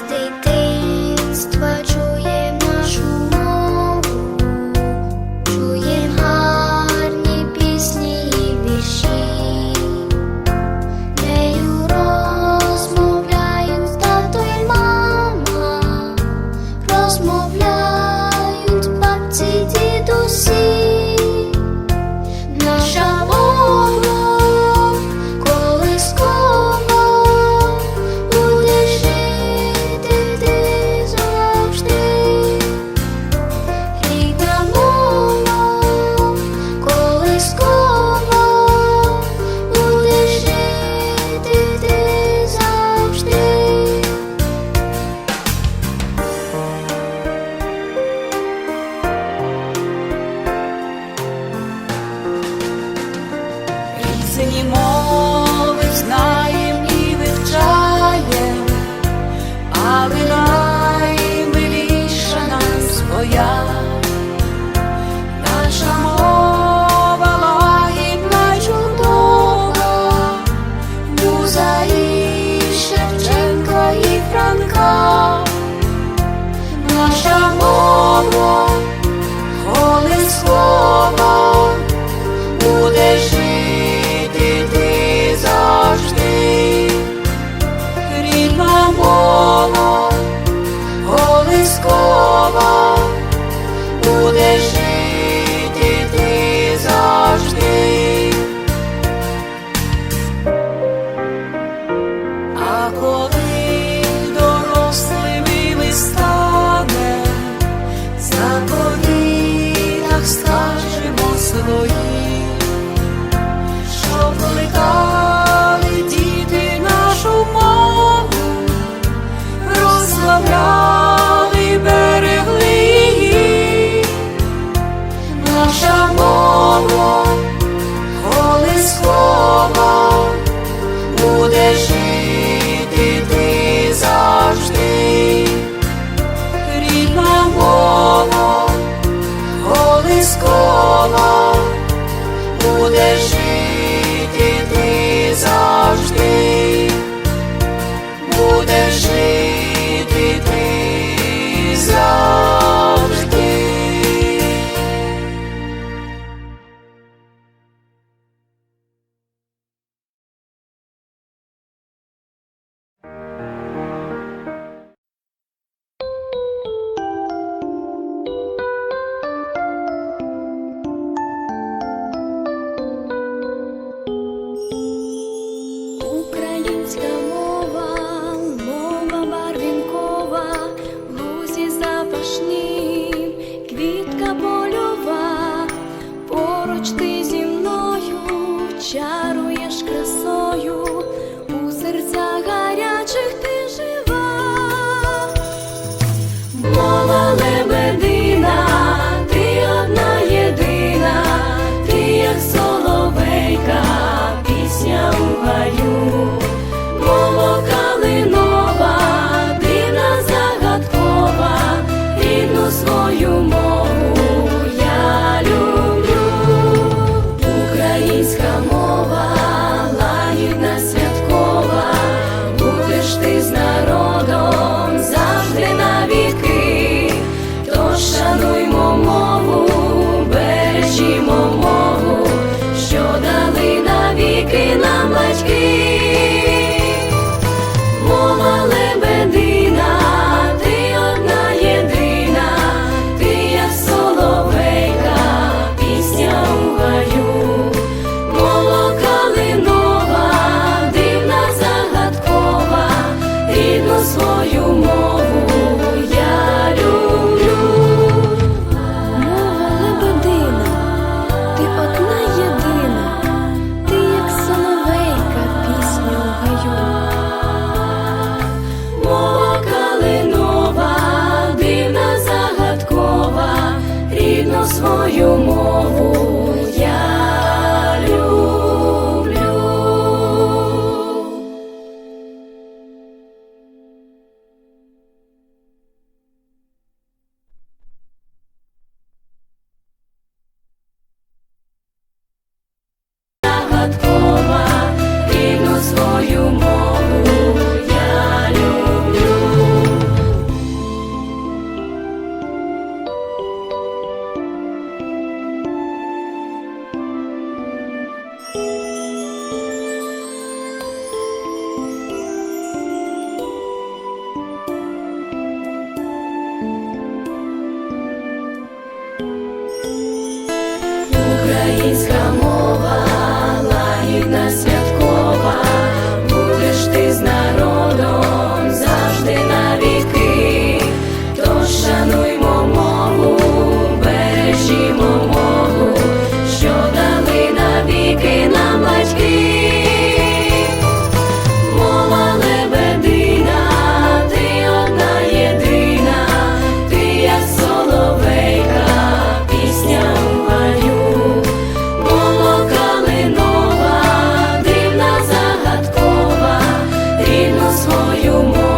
Każdy taste. наша мова, коли слово буде жити. жити ти завжди, рідна мова, колискова. свою мову. 所有梦。